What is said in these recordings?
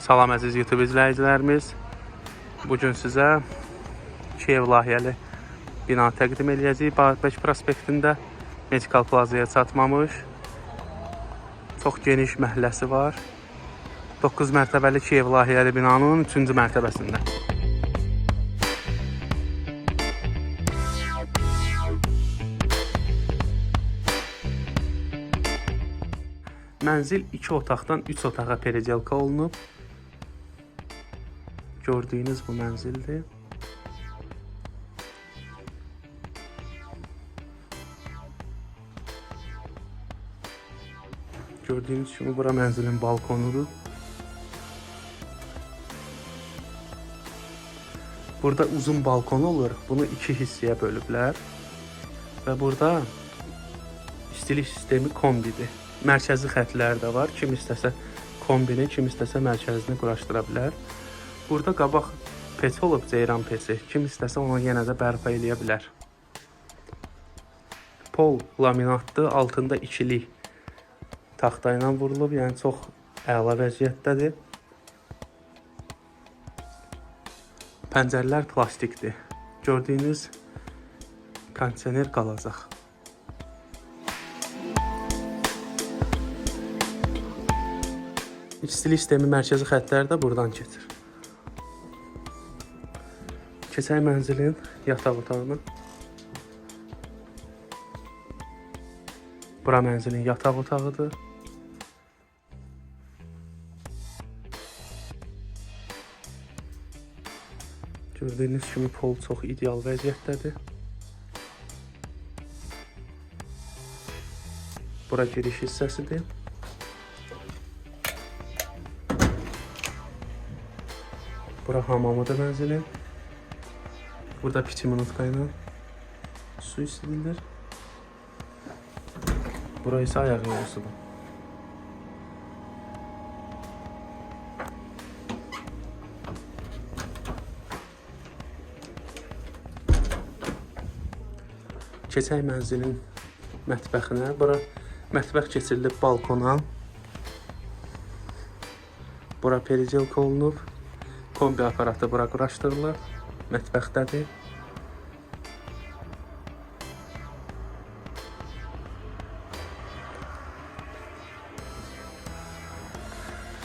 Salam əziz YouTube izləyicilərimiz. Bu gün sizə Kiyev layihəli bina təqdim edəcəyik. Babək prospektində Medical Plazaya çatmamış. Çox geniş məhəlləsi var. 9 mərtəbəli Kiyev layihəli binanın 3-cü mərtəbəsində. Mənzil 2 otaqdan 3 otağa pericelka olunub. Gördüyünüz bu mənzildir. Gördüyünüz kimi bura mənzilin balkonudur. Burada uzun balkon olur. Bunu iki hissəyə bölüblər. Və burada istilik sistemi kombidir. Mərkəzi xətlər də var. Kim istəsə kombini, kim istəsə mərkəzini quraşdıra bilər. Burada qabaq peç olub, ceyran peçi. Kim istəsə onu yenə də bərpa eləyə bilər. Pol laminatdır, altında ikilik taxta ilə vurulub, yəni çox əla vəziyyətdədir. Pəncərələr plastikdir. Gördüyünüz kondisioner qalacaq. İstilik sistemi mərkəzi xəttləri də buradan keçir. Keçək mənzilin yataq otağına. Bura mənzilin yataq otağıdır. Gördüyünüz kimi pol çox ideal vəziyyətdədir. Bura giriş hissəsidir. Bura hamamıdır mənzilin. Burada piçi minutka ilə su istədilir. Bura isə ayaq yolusudur. Keçək mənzilin mətbəxinə. Bura mətbəx keçirilib balkona. Bura pericelka olunub. Kombi aparatı bura quraşdırılıb. Mətbəxdədir.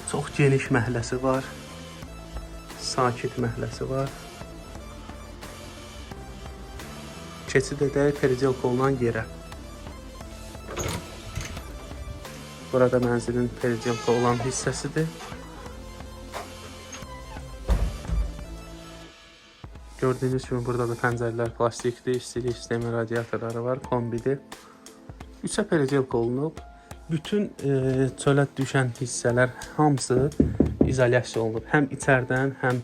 Çox geniş məhəlləsi var. Sakit məhəlləsi var. Keçid edək pericelka olunan yerə. Burada mənzilin pericelka olan hissəsidir. Gördüyünüz kimi burada da pəncərələr plastikdir, istilik sistemi radiatorları var, kombidir. Üçə pericelka olunub. Bütün e, çölə düşən hissələr hamısı izolyasiya olunub. Həm içərdən, həm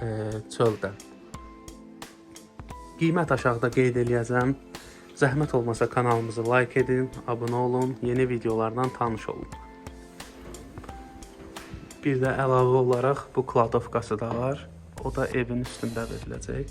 e, çöldən. Qiymət aşağıda qeyd eləyəcəm. Zəhmət olmasa kanalımızı like edin, abunə olun, yeni videolardan tanış olun. Bir də əlavə olaraq bu kladovkası da var. O da evin üstündə veriləcək.